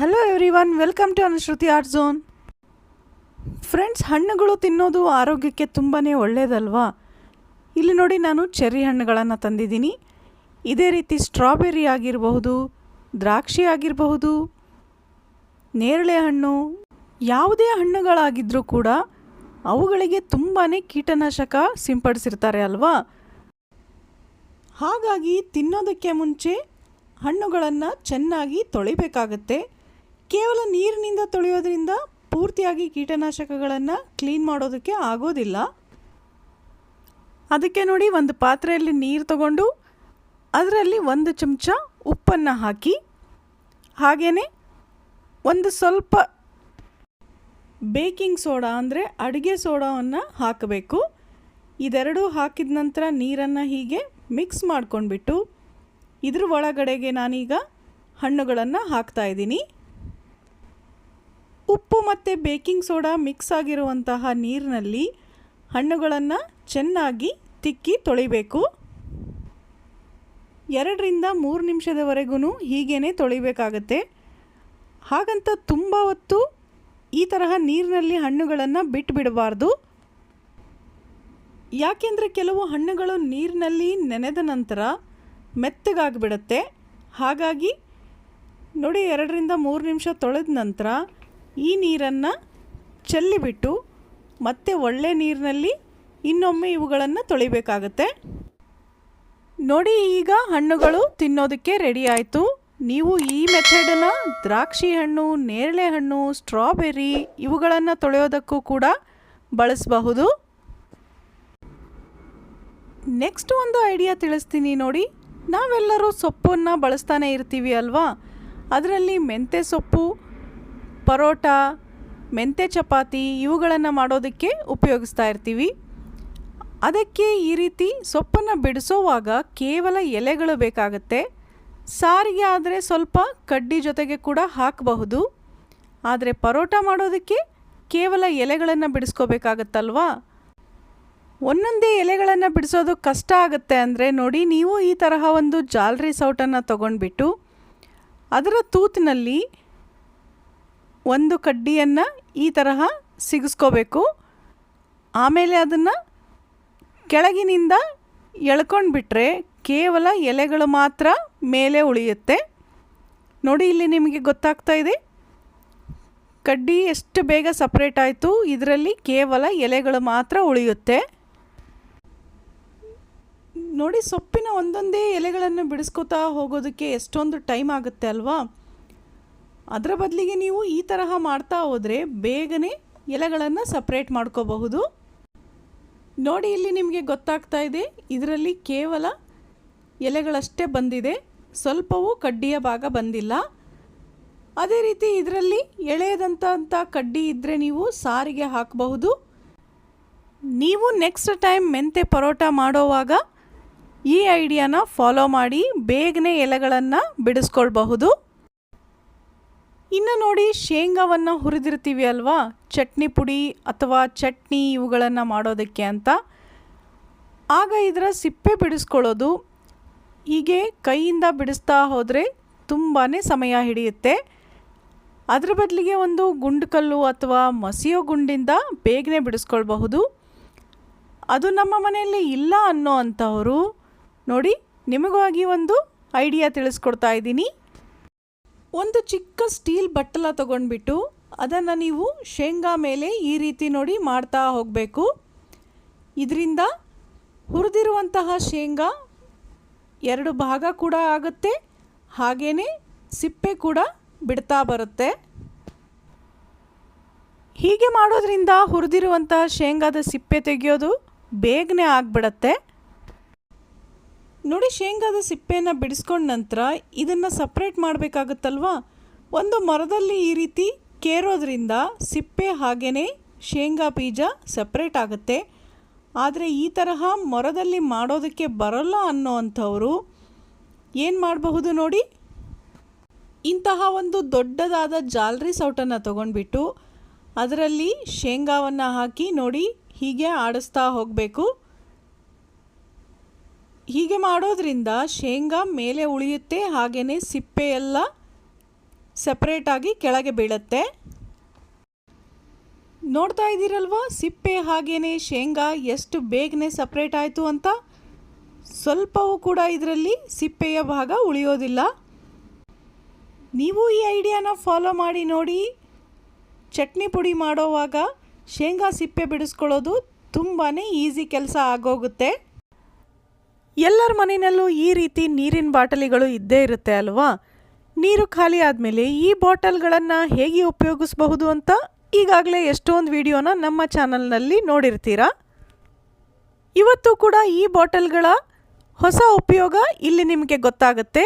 Hello everyone welcome to Anushruti art zone friends ಹಣ್ಣುಗಳು ತಿನ್ನೋದು ಆರೋಗ್ಯಕ್ಕೆ ತುಂಬಾ ಒಳ್ಳೆಯದಲ್ವಾ ಇಲ್ಲಿ ನೋಡಿ ನಾನು ಚೆರ್ರಿ ಹಣ್ಣುಗಳನ್ನು ತಂದಿದ್ದೀನಿ. ಇದೇ ರೀತಿ ಸ್ಟ್ರಾಬೆರಿ ಆಗಿರಬಹುದು, ದ್ರಾಕ್ಷಿ ಆಗಿರಬಹುದು, ನೇರಳೆ ಹಣ್ಣು, ಯಾವುದೇ ಹಣ್ಣುಗಳಾಗಿದ್ದರೂ ಕೂಡ ಅವುಗಳಿಗೆ ತುಂಬಾ ಕೀಟನಾಶಕ ಸಿಂಪಡಿಸಿರ್ತಾರೆ ಅಲ್ವಾ? ಹಾಗಾಗಿ ತಿನ್ನೋದಕ್ಕೆ ಮುಂಚೆ ಹಣ್ಣುಗಳನ್ನು ಚೆನ್ನಾಗಿ ತೊಳಿಬೇಕಾಗತ್ತೆ. ಕೇವಲ ನೀರಿನಿಂದ ತೊಳೆಯೋದ್ರಿಂದ ಪೂರ್ತಿಯಾಗಿ ಕೀಟನಾಶಕಗಳನ್ನು ಕ್ಲೀನ್ ಮಾಡೋದಕ್ಕೆ ಆಗೋದಿಲ್ಲ. ಅದಕ್ಕೆ ನೋಡಿ ಒಂದು ಪಾತ್ರೆಯಲ್ಲಿ ನೀರು ತಗೊಂಡು ಅದರಲ್ಲಿ ಒಂದು ಚಮಚ ಉಪ್ಪನ್ನು ಹಾಕಿ ಹಾಗೆಯೇ ಒಂದು ಸ್ವಲ್ಪ ಬೇಕಿಂಗ್ ಸೋಡಾ ಅಂದರೆ ಅಡುಗೆ ಸೋಡಾವನ್ನು ಹಾಕಬೇಕು. ಇದೆರಡೂ ಹಾಕಿದ ನಂತರ ನೀರನ್ನು ಹೀಗೆ ಮಿಕ್ಸ್ ಮಾಡ್ಕೊಂಡ್ಬಿಟ್ಟು ಇದ್ರ ಒಳಗಡೆಗೆ ನಾನೀಗ ಹಣ್ಣುಗಳನ್ನು ಹಾಕ್ತಾ ಇದ್ದೀನಿ. ಉಪ್ಪು ಮತ್ತು ಬೇಕಿಂಗ್ ಸೋಡಾ ಮಿಕ್ಸ್ ಆಗಿರುವಂತಹ ನೀರಿನಲ್ಲಿ ಹಣ್ಣುಗಳನ್ನು ಚೆನ್ನಾಗಿ ತಿಕ್ಕಿ ತೊಳಿಬೇಕು. ಎರಡರಿಂದ ಮೂರು ನಿಮಿಷದವರೆಗೂ ಹೀಗೇ ತೊಳಿಬೇಕಾಗತ್ತೆ. ಹಾಗಂತ ತುಂಬ ಹೊತ್ತು ಈ ತರಹ ನೀರಿನಲ್ಲಿ ಹಣ್ಣುಗಳನ್ನು ಬಿಟ್ಟುಬಿಡಬಾರ್ದು ಯಾಕೆಂದರೆ ಕೆಲವು ಹಣ್ಣುಗಳು ನೀರಿನಲ್ಲಿ ನೆನೆದ ನಂತರ ಮೆತ್ತಗಾಗಿಬಿಡುತ್ತೆ. ಹಾಗಾಗಿ ನೋಡಿ ಎರಡರಿಂದ ಮೂರು ನಿಮಿಷ ತೊಳೆದ ನಂತರ ಈ ನೀರನ್ನು ಚೆಲ್ಲಿಬಿಟ್ಟು ಮತ್ತೆ ಒಳ್ಳೆ ನೀರಿನಲ್ಲಿ ಇನ್ನೊಮ್ಮೆ ಇವುಗಳನ್ನು ತೊಳಿಬೇಕಾಗತ್ತೆ. ನೋಡಿ ಈಗ ಹಣ್ಣುಗಳು ತಿನ್ನೋದಕ್ಕೆ ರೆಡಿ ಆಯಿತು. ನೀವು ಈ ಮೆಥಡನ್ನು ದ್ರಾಕ್ಷಿ ಹಣ್ಣು, ನೇರಳೆ ಹಣ್ಣು ಸ್ಟ್ರಾಬೆರಿ ಇವುಗಳನ್ನು ತೊಳೆಯೋದಕ್ಕೂ ಕೂಡ ಬಳಸಬಹುದು. ನೆಕ್ಸ್ಟ್ ಒಂದು ಐಡಿಯಾ ತಿಳಿಸ್ತೀನಿ ನೋಡಿ. ನಾವೆಲ್ಲರೂ ಸೊಪ್ಪನ್ನು ಬಳಸ್ತಾನೆ ಇರ್ತೀವಿ ಅಲ್ವಾ? ಅದರಲ್ಲಿ ಮೆಂತ್ಯ ಸೊಪ್ಪು ಪರೋಟ, ಮೆಂತೆ ಚಪಾತಿ ಇವುಗಳನ್ನು ಮಾಡೋದಕ್ಕೆ ಉಪಯೋಗಿಸ್ತಾ ಇರ್ತೀವಿ. ಅದಕ್ಕೆ ಈ ರೀತಿ ಸೊಪ್ಪನ್ನು ಬಿಡಿಸೋವಾಗ ಕೇವಲ ಎಲೆಗಳು ಬೇಕಾಗುತ್ತೆ. ಸಾರಿಗೆ ಆದರೆ ಸ್ವಲ್ಪ ಕಡ್ಡಿ ಜೊತೆಗೆ ಕೂಡ ಹಾಕಬಹುದು. ಆದರೆ ಪರೋಟ ಮಾಡೋದಕ್ಕೆ ಕೇವಲ ಎಲೆಗಳನ್ನು ಬಿಡಿಸ್ಕೋಬೇಕಾಗತ್ತಲ್ವಾ? ಒಂದೊಂದೇ ಎಲೆಗಳನ್ನು ಬಿಡಿಸೋದು ಕಷ್ಟ ಆಗುತ್ತೆ ಅಂದರೆ ನೋಡಿ ನೀವು ಈ ತರಹ ಒಂದು ಜಾಲರಿ ಸೌಟನ್ನು ತೊಗೊಂಡ್ಬಿಟ್ಟು ಅದರ ತೂತಿನಲ್ಲಿ ಒಂದು ಕಡ್ಡಿಯನ್ನು ಈ ತರಹ ಸಿಗಿಸ್ಕೋಬೇಕು. ಆಮೇಲೆ ಅದನ್ನು ಕೆಳಗಿನಿಂದ ಎಳ್ಕೊಂಡ್ಬಿಟ್ರೆ ಕೇವಲ ಎಲೆಗಳು ಮಾತ್ರ ಮೇಲೆ ಉಳಿಯುತ್ತೆ. ನೋಡಿ ಇಲ್ಲಿ ನಿಮಗೆ ಗೊತ್ತಾಗ್ತಾ ಇದೆ. ಕಡ್ಡಿ ಎಷ್ಟು ಬೇಗ ಸಪ್ರೇಟ್ ಆಯಿತು, ಇದರಲ್ಲಿ ಕೇವಲ ಎಲೆಗಳು ಮಾತ್ರ ಉಳಿಯುತ್ತೆ. ನೋಡಿ ಸೊಪ್ಪಿನ ಒಂದೊಂದೇ ಎಲೆಗಳನ್ನು ಬಿಡಿಸ್ಕೋತಾ ಹೋಗೋದಕ್ಕೆ ಎಷ್ಟೊಂದು ಟೈಮ್ ಆಗುತ್ತೆ ಅಲ್ವಾ? ಅದರ ಬದಲಿಗೆ ನೀವು ಈ ತರಹ ಮಾಡ್ತಾ ಹೋದರೆ ಬೇಗನೆ ಎಲೆಗಳನ್ನು ಸಪ್ರೇಟ್ ಮಾಡ್ಕೋಬಹುದು. ನೋಡಿ, ಇಲ್ಲಿ ನಿಮಗೆ ಗೊತ್ತಾಗ್ತಾ ಇದೆ, ಇದರಲ್ಲಿ ಕೇವಲ ಎಲೆಗಳಷ್ಟೇ ಬಂದಿದೆ, ಸ್ವಲ್ಪವೂ ಕಡ್ಡಿಯ ಭಾಗ ಬಂದಿಲ್ಲ. ಅದೇ ರೀತಿ ಇದರಲ್ಲಿ ಎಳೆಯದಂಥ ಕಡ್ಡಿ ಇದ್ದರೆ ನೀವು ಸಾರಿಗೆ ಹಾಕಬಹುದು. ನೀವು ನೆಕ್ಸ್ಟ್ ಟೈಮ್ ಮೆಂತೆ ಪರೋಟ ಮಾಡೋವಾಗ ಈ ಐಡಿಯಾನ ಫಾಲೋ ಮಾಡಿ, ಬೇಗನೆ ಎಲೆಗಳನ್ನು ಬಿಡಿಸ್ಕೊಳ್ಬಹುದು. ಇನ್ನು ನೋಡಿ ಶೇಂಗಾವನ್ನು ಹುರಿದಿರ್ತೀವಿ ಅಲ್ವಾ? ಚಟ್ನಿ ಪುಡಿ ಅಥವಾ ಚಟ್ನಿ ಇವುಗಳನ್ನು ಮಾಡೋದಕ್ಕೆ ಅಂತ. ಆಗ ಇದರ ಸಿಪ್ಪೆ ಬಿಡಿಸ್ಕೊಳ್ಳೋದು. ಹೀಗೆ ಕೈಯಿಂದ ಬಿಡಿಸ್ತಾ ಹೋದರೆ ತುಂಬಾ ಸಮಯ ಹಿಡಿಯುತ್ತೆ. ಅದರ ಬದಲಿಗೆ ಒಂದು ಗುಂಡುಕಲ್ಲು ಅಥವಾ ಮಸಿಯೋ ಗುಂಡಿಂದ ಬೇಗನೆ ಬಿಡಿಸ್ಕೊಳ್ಬಹುದು. ಅದು ನಮ್ಮ ಮನೆಯಲ್ಲಿ ಇಲ್ಲ ಅನ್ನೋ ಅಂಥವರು ನೋಡಿ ನಿಮಗಾಗಿ ಒಂದು ಐಡಿಯಾ ತಿಳಿಸ್ಕೊಡ್ತಾ ಇದ್ದೀನಿ. ಒಂದು ಚಿಕ್ಕ ಸ್ಟೀಲ್ ಬಟ್ಟಲ ತಗೊಂಡ್ಬಿಟ್ಟು ಅದನ್ನು ನೀವು ಶೇಂಗಾ ಮೇಲೆ ಈ ರೀತಿ ನೋಡಿ ಮಾಡ್ತಾ ಹೋಗಬೇಕು. ಇದರಿಂದ ಹುರಿದಿರುವಂತಹ ಶೇಂಗಾ ಎರಡು ಭಾಗ ಕೂಡ ಆಗುತ್ತೆ ಹಾಗೇ ಸಿಪ್ಪೆ ಕೂಡ ಬಿಡ್ತಾ ಬರುತ್ತೆ. ಹೀಗೆ ಮಾಡೋದ್ರಿಂದ ಹುರಿದಿರುವಂತಹ ಶೇಂಗಾದ ಸಿಪ್ಪೆ ತೆಗೆಯೋದು ಬೇಗನೆ ಆಗಿಬಿಡತ್ತೆ. ನೋಡಿ, ಶೇಂಗಾದ ಸಿಪ್ಪೆಯನ್ನು ಬಿಡಿಸ್ಕೊಂಡ ನಂತರ ಇದನ್ನು ಸಪ್ರೇಟ್ ಮಾಡಬೇಕಾಗುತ್ತಲ್ವಾ? ಒಂದು ಮರದಲ್ಲಿ ಈ ರೀತಿ ಕೇರೋದ್ರಿಂದ ಸಿಪ್ಪೆ ಹಾಗೇ ಶೇಂಗಾ ಬೀಜ ಸಪ್ರೇಟ್ ಆಗುತ್ತೆ. ಆದರೆ ಈ ತರಹ ಮರದಲ್ಲಿ ಮಾಡೋದಕ್ಕೆ ಬರಲ್ಲ ಅನ್ನೋ ಅಂಥವರು ಏನು ಮಾಡಬಹುದು ನೋಡಿ? ಇಂತಹ ಒಂದು ದೊಡ್ಡದಾದ ಜಾಲರಿ ಸೌಟನ್ನು ತೊಗೊಂಡ್ಬಿಟ್ಟು ಅದರಲ್ಲಿ ಶೇಂಗಾವನ್ನು ಹಾಕಿ ನೋಡಿ ಹೀಗೆ ಆಡಿಸ್ತಾ ಹೋಗಬೇಕು. ಹೀಗೆ ಮಾಡೋದ್ರಿಂದ ಶೇಂಗಾ ಮೇಲೆ ಉಳಿಯುತ್ತೆ ಹಾಗೆಯೇ ಸಿಪ್ಪೆ ಎಲ್ಲ ಸಪ್ರೇಟಾಗಿ ಕೆಳಗೆ ಬೀಳುತ್ತೆ. ನೋಡ್ತಾ ಇದ್ದೀರಲ್ವ, ಸಿಪ್ಪೆ ಹಾಗೆಯೇ ಶೇಂಗಾ ಎಷ್ಟು ಬೇಗನೆ ಸಪ್ರೇಟ್ ಆಯಿತು ಅಂತ? ಸ್ವಲ್ಪವೂ ಕೂಡ ಇದರಲ್ಲಿ ಸಿಪ್ಪೆಯ ಭಾಗ ಉಳಿಯೋದಿಲ್ಲ. ನೀವು ಈ ಐಡಿಯಾನ ಫಾಲೋ ಮಾಡಿ ನೋಡಿ. ಚಟ್ನಿ ಪುಡಿ ಮಾಡೋವಾಗ ಶೇಂಗಾ ಸಿಪ್ಪೆ ಬಿಡಿಸ್ಕೊಳ್ಳೋದು ತುಂಬಾ ಈಸಿ ಕೆಲಸ ಆಗೋಗುತ್ತೆ. ಎಲ್ಲರ ಮನೆಯಲ್ಲೂ ಈ ರೀತಿ ನೀರಿನ ಬಾಟಲಿಗಳು ಇದ್ದೇ ಇರುತ್ತೆ ಅಲ್ವಾ? ನೀರು ಖಾಲಿ ಆದಮೇಲೆ ಈ ಬಾಟಲ್ಗಳನ್ನು ಹೇಗೆ ಉಪಯೋಗಿಸಬಹುದು ಅಂತ ಈಗಾಗಲೇ ಎಷ್ಟೊಂದು ವಿಡಿಯೋನ ನಮ್ಮ ಚಾನಲ್ನಲ್ಲಿ ನೋಡಿರ್ತೀರಾ? ಇವತ್ತು ಕೂಡ ಈ ಬಾಟಲ್ಗಳ ಹೊಸ ಉಪಯೋಗ ಇಲ್ಲಿ ನಿಮಗೆ ಗೊತ್ತಾಗುತ್ತೆ.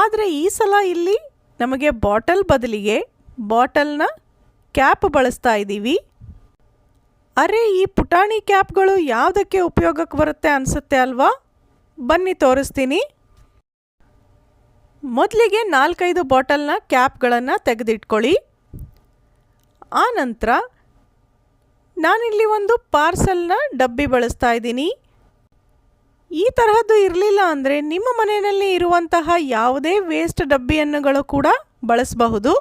ಆದರೆ ಈ ಸಲ ಇಲ್ಲಿ ನಮಗೆ ಬಾಟಲ್ ಬದಲಿಗೆ ಬಾಟಲ್ನ ಕ್ಯಾಪ್ ಬಳಸ್ತಾ ಇದ್ದೀವಿ. ಅರೆ, ಈ ಪುಟಾಣಿ ಕ್ಯಾಪ್ಗಳು ಯಾವುದಕ್ಕೆ ಉಪಯೋಗಕ್ಕೆ ಬರುತ್ತೆ ಅನಿಸುತ್ತೆ ಅಲ್ವಾ? ಬನ್ನಿ ತೋರಿಸ್ತೀನಿ. ಮೊದಲಿಗೆ ನಾಲ್ಕೈದು ಬಾಟಲ್ನ ಕ್ಯಾಪ್ಗಳನ್ನು ತೆಗೆದಿಟ್ಕೊಳ್ಳಿ. ಆ ನಂತರ ನಾನಿಲ್ಲಿ ಒಂದು ಪಾರ್ಸಲ್ನ ಡಬ್ಬಿ ಬಳಸ್ತಾ ಇದ್ದೀನಿ. ಈ ತರಹದ್ದು ಇರಲಿಲ್ಲ ಅಂದರೆ ನಿಮ್ಮ ಮನೆಯಲ್ಲಿ ಇರುವಂತಹ ಯಾವುದೇ ವೇಸ್ಟ್ ಡಬ್ಬಿಯನ್ನುಗಳು ಕೂಡ ಬಳಸಬಹುದು.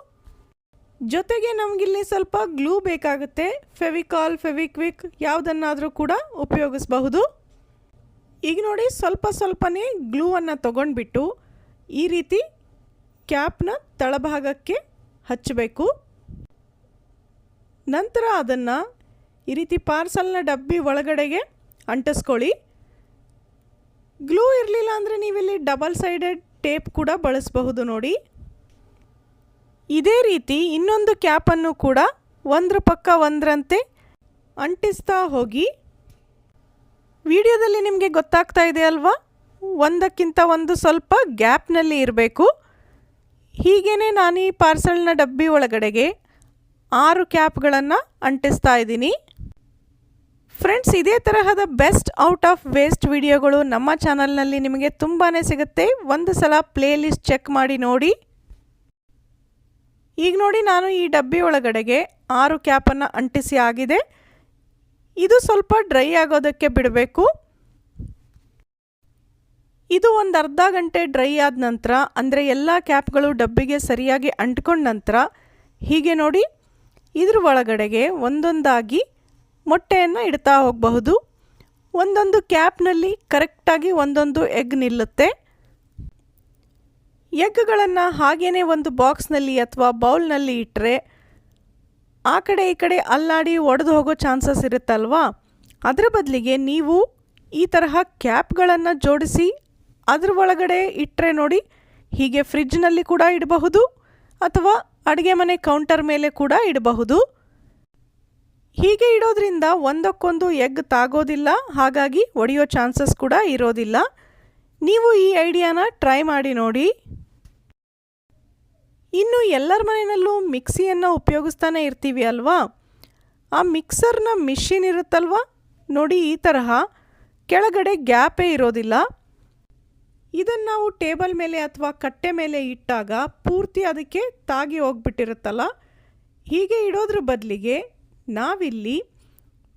ಜೊತೆಗೆ ನಮಗಿಲ್ಲಿ ಸ್ವಲ್ಪ ಗ್ಲೂ ಬೇಕಾಗುತ್ತೆ. ಫೆವಿಕಾಲ್, ಫೆವಿಕ್ವಿಕ್ ಯಾವುದನ್ನಾದರೂ ಕೂಡ ಉಪಯೋಗಿಸಬಹುದು. ಈಗ ನೋಡಿ ಸ್ವಲ್ಪ ಸ್ವಲ್ಪನೇ ಗ್ಲೂವನ್ನು ತಗೊಂಡ್ಬಿಟ್ಟು ಈ ರೀತಿ ಕ್ಯಾಪ್ನ ತಳಭಾಗಕ್ಕೆ ಹಚ್ಚಬೇಕು. ನಂತರ ಅದನ್ನು ಈ ರೀತಿ ಪಾರ್ಸಲ್ನ ಡಬ್ಬಿ ಒಳಗಡೆಗೆ ಅಂಟಿಸ್ಕೊಳ್ಳಿ. ಗ್ಲೂ ಇರಲಿಲ್ಲ ಅಂದರೆ ನೀವಿಲ್ಲಿ ಡಬಲ್ ಸೈಡೆಡ್ ಟೇಪ್ ಕೂಡ ಬಳಸಬಹುದು ನೋಡಿ. ಇದೇ ರೀತಿ ಇನ್ನೊಂದು ಕ್ಯಾಪನ್ನು ಕೂಡ ಒಂದ್ರ ಪಕ್ಕ ಒಂದರಂತೆ ಅಂಟಿಸ್ತಾ ಹೋಗಿ. ವಿಡಿಯೋದಲ್ಲಿ ನಿಮಗೆ ಗೊತ್ತಾಗ್ತಾ ಇದೆ ಅಲ್ವಾ? ಒಂದಕ್ಕಿಂತ ಒಂದು ಸ್ವಲ್ಪ ಗ್ಯಾಪ್ನಲ್ಲಿ ಇರಬೇಕು. ಹೀಗೇ ನಾನು ಈ ಪಾರ್ಸಲ್ನ ಡಬ್ಬಿ ಒಳಗಡೆಗೆ ಆರು ಕ್ಯಾಪ್ಗಳನ್ನು ಅಂಟಿಸ್ತಾ ಇದ್ದೀನಿ. ಫ್ರೆಂಡ್ಸ್, ಇದೇ ತರಹದ ಬೆಸ್ಟ್ ಔಟ್ ಆಫ್ ವೇಸ್ಟ್ ವಿಡಿಯೋಗಳು ನಮ್ಮ ಚಾನಲ್ನಲ್ಲಿ ನಿಮಗೆ ತುಂಬಾ ಸಿಗುತ್ತೆ. ಒಂದು ಸಲ ಪ್ಲೇಲಿಸ್ಟ್ ಚೆಕ್ ಮಾಡಿ ನೋಡಿ. ಈಗ ನೋಡಿ ನಾನು ಈ ಡಬ್ಬಿ ಒಳಗಡೆಗೆ ಆರು ಕ್ಯಾಪನ್ನು ಅಂಟಿಸಿ ಆಗಿದೆ. ಇದು ಸ್ವಲ್ಪ ಡ್ರೈ ಆಗೋದಕ್ಕೆ ಬಿಡಬೇಕು. ಇದು ಒಂದು ಅರ್ಧ ಗಂಟೆ ಡ್ರೈ ಆದ ನಂತರ, ಅಂದರೆ ಎಲ್ಲ ಕ್ಯಾಪ್ಗಳು ಡಬ್ಬಿಗೆ ಸರಿಯಾಗಿ ಅಂಟ್ಕೊಂಡ ನಂತರ, ಹೀಗೆ ನೋಡಿ, ಇದ್ರ ಒಳಗಡೆಗೆ ಒಂದೊಂದಾಗಿ ಮೊಟ್ಟೆಯನ್ನು ಇಡ್ತಾ ಹೋಗಬಹುದು. ಒಂದೊಂದು ಕ್ಯಾಪ್ನಲ್ಲಿ ಕರೆಕ್ಟಾಗಿ ಒಂದೊಂದು ಎಗ್ ನಿಲ್ಲುತ್ತೆ. ಎಗ್ಗಳನ್ನು ಹಾಗೇನೆ ಒಂದು ಬಾಕ್ಸ್ನಲ್ಲಿ ಅಥವಾ ಬೌಲ್ನಲ್ಲಿ ಇಟ್ಟರೆ ಆ ಕಡೆ ಈ ಕಡೆ ಅಲ್ಲಾಡಿ ಒಡೆದು ಹೋಗೋ ಚಾನ್ಸಸ್ ಇರುತ್ತಲ್ವಾ? ಅದರ ಬದಲಿಗೆ ನೀವು ಈ ತರಹ ಕ್ಯಾಪ್ಗಳನ್ನು ಜೋಡಿಸಿ ಅದ್ರ ಒಳಗಡೆ ಇಟ್ಟರೆ ನೋಡಿ ಹೀಗೆ ಫ್ರಿಜ್ನಲ್ಲಿ ಕೂಡ ಇಡಬಹುದು ಅಥವಾ ಅಡುಗೆ ಮನೆ ಕೌಂಟರ್ ಮೇಲೆ ಕೂಡ ಇಡಬಹುದು. ಹೀಗೆ ಇಡೋದ್ರಿಂದ ಒಂದಕ್ಕೊಂದು ಎಗ್ ತಾಗೋದಿಲ್ಲ, ಹಾಗಾಗಿ ಒಡೆಯೋ ಚಾನ್ಸಸ್ ಕೂಡ ಇರೋದಿಲ್ಲ. ನೀವು ಈ ಐಡಿಯಾನ ಟ್ರೈ ಮಾಡಿ ನೋಡಿ. ಇನ್ನು ಎಲ್ಲರ ಮನೆಯಲ್ಲೂ ಮಿಕ್ಸಿಯನ್ನು ಉಪಯೋಗಿಸ್ತಾನೆ ಇರ್ತೀವಿ ಅಲ್ವಾ? ಆ ಮಿಕ್ಸರ್ನ ಮಿಷಿನ್ ಇರುತ್ತಲ್ವ? ನೋಡಿ ಈ ತರಹ. ಕೆಳಗಡೆ ಗ್ಯಾಪೇ ಇರೋದಿಲ್ಲ. ಇದನ್ನು ನಾವು ಟೇಬಲ್ ಮೇಲೆ ಅಥವಾ ಕಟ್ಟೆ ಮೇಲೆ ಇಟ್ಟಾಗ ಪೂರ್ತಿ ಅದಕ್ಕೆ ತಾಗಿ ಹೋಗ್ಬಿಟ್ಟಿರುತ್ತಲ್ಲ? ಹೀಗೆ ಇಡೋದ್ರ ಬದಲಿಗೆ ನಾವಿಲ್ಲಿ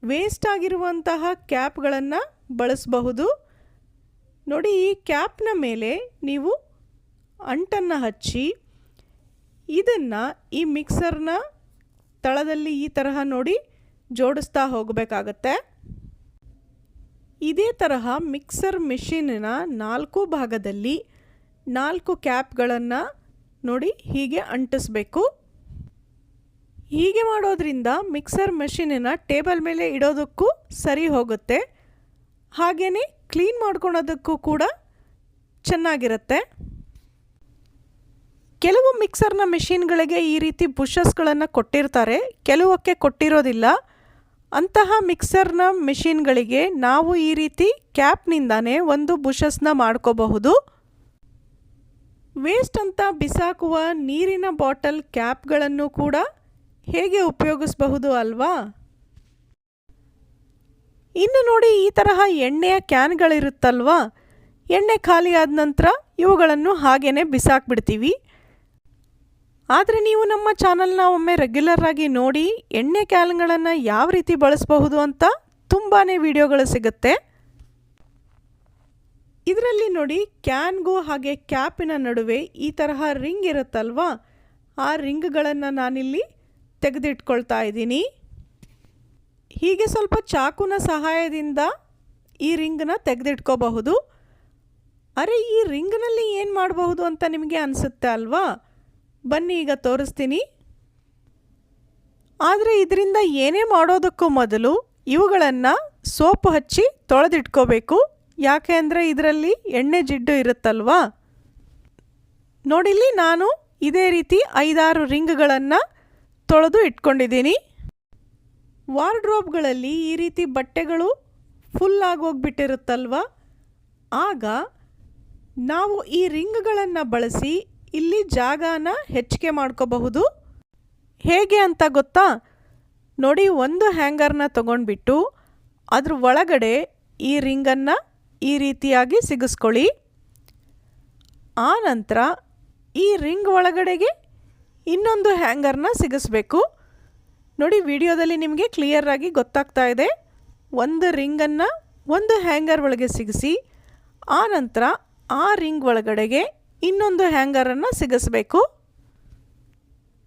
ವೇಸ್ಟ್ ಆಗಿರುವಂತಹ ಕ್ಯಾಪ್ಗಳನ್ನು ಬಳಸಬಹುದು. ನೋಡಿ ಈ ಕ್ಯಾಪ್ನ ಮೇಲೆ ನೀವು ಅಂಟನ್ನು ಹಚ್ಚಿ ಇದನ್ನು ಈ ಮಿಕ್ಸರ್ನ ತಳದಲ್ಲಿ ಈ ತರಹ ನೋಡಿ ಜೋಡಿಸ್ತಾ ಹೋಗಬೇಕಾಗತ್ತೆ. ಇದೇ ತರಹ ಮಿಕ್ಸರ್ ಮಿಷಿನ್ನ ನಾಲ್ಕು ಭಾಗದಲ್ಲಿ ನಾಲ್ಕು ಕ್ಯಾಪ್ಗಳನ್ನು ನೋಡಿ ಹೀಗೆ ಅಂಟಿಸ್ಬೇಕು. ಹೀಗೆ ಮಾಡೋದ್ರಿಂದ ಮಿಕ್ಸರ್ ಮೆಷಿನಿನ ಟೇಬಲ್ ಮೇಲೆ ಇಡೋದಕ್ಕೂ ಸರಿ ಹೋಗುತ್ತೆ. ಹಾಗೆಯೇ ಕ್ಲೀನ್ ಮಾಡ್ಕೊಳೋದಕ್ಕೂ ಕೂಡ ಚೆನ್ನಾಗಿರುತ್ತೆ. ಕೆಲವು ಮಿಕ್ಸರ್ನ ಮೆಷಿನ್ಗಳಿಗೆ ಈ ರೀತಿ ಬುಷಸ್ಗಳನ್ನು ಕೊಟ್ಟಿರ್ತಾರೆ. ಕೆಲವಕ್ಕೆ ಕೊಟ್ಟಿರೋದಿಲ್ಲ. ಅಂತಹ ಮಿಕ್ಸರ್ನ ಮೆಷಿನ್ಗಳಿಗೆ ನಾವು ಈ ರೀತಿ ಕ್ಯಾಪ್ನಿಂದಾನೇ ಒಂದು ಬುಷಸ್ನ ಮಾಡ್ಕೋಬಹುದು. ವೇಸ್ಟ್ ಅಂತ ಬಿಸಾಕುವ ನೀರಿನ ಬಾಟಲ್ ಕ್ಯಾಪ್ಗಳನ್ನು ಕೂಡ ಹೇಗೆ ಉಪಯೋಗಿಸಬಹುದು ಅಲ್ವಾ? ಇನ್ನು ನೋಡಿ ಈ ತರಹ ಎಣ್ಣೆಯ ಕ್ಯಾನ್ಗಳಿರುತ್ತಲ್ವಾ? ಎಣ್ಣೆ ಖಾಲಿಯಾದ ನಂತರ ಇವುಗಳನ್ನು ಹಾಗೇ ಬಿಸಾಕ್ಬಿಡ್ತೀವಿ. ಆದರೆ ನೀವು ನಮ್ಮ ಚಾನಲ್ನ ಒಮ್ಮೆ ರೆಗ್ಯುಲರ್ ಆಗಿ ನೋಡಿ ಎಣ್ಣೆ ಕ್ಯಾನ್ಗಳನ್ನು ಯಾವ ರೀತಿ ಬಳಸಬಹುದು ಅಂತ ತುಂಬಾ ವಿಡಿಯೋಗಳು ಸಿಗುತ್ತೆ. ಇದರಲ್ಲಿ ನೋಡಿ ಕ್ಯಾನ್ಗೂ ಹಾಗೆ ಕ್ಯಾಪಿನ ನಡುವೆ ಈ ತರಹ ರಿಂಗ್ ಇರುತ್ತಲ್ವಾ? ಆ ರಿಂಗ್ಗಳನ್ನು ನಾನಿಲ್ಲಿ ತೆಗೆದಿಟ್ಕೊಳ್ತಾ ಇದ್ದೀನಿ. ಹೀಗೆ ಸ್ವಲ್ಪ ಚಾಕುನ ಸಹಾಯದಿಂದ ಈ ರಿಂಗನ್ನ ತೆಗೆದಿಟ್ಕೋಬಹುದು. ಅರೆ ಈ ರಿಂಗ್ನಲ್ಲಿ ಏನು ಮಾಡಬಹುದು ಅಂತ ನಿಮಗೆ ಅನಿಸುತ್ತೆ ಅಲ್ವಾ? ಬನ್ನಿ, ಈಗ ತೋರಿಸ್ತೀನಿ. ಆದರೆ ಇದರಿಂದ ಏನೇ ಮಾಡೋದಕ್ಕೂ ಮೊದಲು ಇವುಗಳನ್ನು ಸೋಪು ಹಚ್ಚಿ ತೊಳೆದಿಟ್ಕೋಬೇಕು. ಯಾಕೆ ಅಂದರೆ ಇದರಲ್ಲಿ ಎಣ್ಣೆ ಜಿಡ್ಡು ಇರುತ್ತಲ್ವಾ? ನೋಡಿಲ್ಲಿ ನಾನು ಇದೇ ರೀತಿ ಐದಾರು ರಿಂಗ್ಗಳನ್ನು ತೊಳೆದು ಇಟ್ಕೊಂಡಿದ್ದೀನಿ. ವಾರ್ಡ್ರೋಬ್ಗಳಲ್ಲಿ ಈ ರೀತಿ ಬಟ್ಟೆಗಳು ಫುಲ್ ಆಗೋಗ್ಬಿಟ್ಟಿರುತ್ತಲ್ವ? ಆಗ ನಾವು ಈ ರಿಂಗ್ಗಳನ್ನು ಬಳಸಿ ಇಲ್ಲಿ ಜಾಗನ ಹೆಚ್ಚಿಗೆ ಮಾಡ್ಕೋಬಹುದು. ಹೇಗೆ ಅಂತ ಗೊತ್ತಾ? ನೋಡಿ, ಒಂದು ಹ್ಯಾಂಗರ್ನ ತಗೊಂಡ್ಬಿಟ್ಟು ಅದ್ರ ಒಳಗಡೆ ಈ ರಿಂಗನ್ನು ಈ ರೀತಿಯಾಗಿ ಸಿಗಿಸ್ಕೊಳ್ಳಿ. ಆ ನಂತರ ಈ ರಿಂಗ್ ಒಳಗಡೆಗೆ ಇನ್ನೊಂದು ಹ್ಯಾಂಗರ್ನ ಸಿಗಿಸ್ಬೇಕು. ನೋಡಿ, ವಿಡಿಯೋದಲ್ಲಿ ನಿಮಗೆ ಕ್ಲಿಯರಾಗಿ ಗೊತ್ತಾಗ್ತಾ ಇದೆ. ಒಂದು ರಿಂಗನ್ನು ಒಂದು ಹ್ಯಾಂಗರ್ ಒಳಗೆ ಸಿಗಿಸಿ, ಆ ನಂತರ ಆ ರಿಂಗ್ ಒಳಗಡೆಗೆ ಇನ್ನೊಂದು ಹ್ಯಾಂಗರನ್ನು ಸಿಗಿಸ್ಬೇಕು.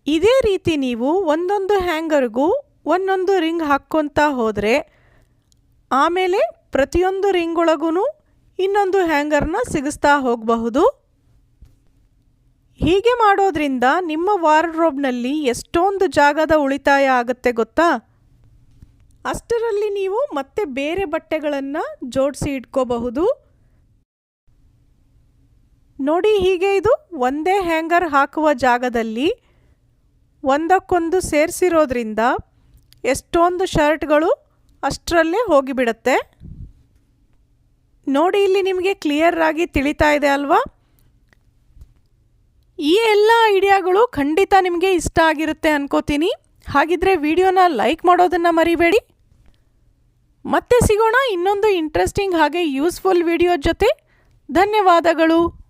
ಇದೇ ರೀತಿ ನೀವು ಒಂದೊಂದು ಹ್ಯಾಂಗರ್ಗೂ ಒಂದೊಂದು ರಿಂಗ್ ಹಾಕ್ಕೊತಾ ಹೋದರೆ, ಆಮೇಲೆ ಪ್ರತಿಯೊಂದು ರಿಂಗ್ ಒಳಗೂ ಇನ್ನೊಂದು ಹ್ಯಾಂಗರ್ನ ಸಿಗಿಸ್ತಾ ಹೋಗಬಹುದು. ಹೀಗೆ ಮಾಡೋದ್ರಿಂದ ನಿಮ್ಮ ವಾರ್ಡ್ರೋಬ್ನಲ್ಲಿ ಎಷ್ಟೊಂದು ಜಾಗದ ಉಳಿತಾಯ ಆಗುತ್ತೆ ಗೊತ್ತಾ? ಅಷ್ಟರಲ್ಲಿ ನೀವು ಮತ್ತೆ ಬೇರೆ ಬಟ್ಟೆಗಳನ್ನು ಜೋಡಿಸಿ ಇಟ್ಕೋಬಹುದು. ನೋಡಿ ಹೀಗೆ ಇದು ಒಂದೇ ಹ್ಯಾಂಗರ್ ಹಾಕುವ ಜಾಗದಲ್ಲಿ ಒಂದಕ್ಕೊಂದು ಸೇರಿಸಿರೋದ್ರಿಂದ ಎಷ್ಟೊಂದು ಶರ್ಟ್ಗಳು ಅಷ್ಟರಲ್ಲೇ ಹೋಗಿಬಿಡುತ್ತೆ. ನೋಡಿ ಇಲ್ಲಿ ನಿಮಗೆ ಕ್ಲಿಯರ್ ಆಗಿ ತಿಳಿತಾ ಇದೆ ಅಲ್ವಾ? ಈ ಎಲ್ಲ ಐಡಿಯಾಗಳು ಖಂಡಿತ ನಿಮಗೆ ಇಷ್ಟ ಆಗಿರುತ್ತೆ ಅನ್ಕೋತೀನಿ. ಹಾಗಿದ್ರೆ ವಿಡಿಯೋನ ಲೈಕ್ ಮಾಡೋದನ್ನು ಮರಿಬೇಡಿ. ಮತ್ತೆ ಸಿಗೋಣ ಇನ್ನೊಂದು ಇಂಟ್ರೆಸ್ಟಿಂಗ್ ಹಾಗೆ ಯೂಸ್ಫುಲ್ ವಿಡಿಯೋ ಜೊತೆ. ಧನ್ಯವಾದಗಳು.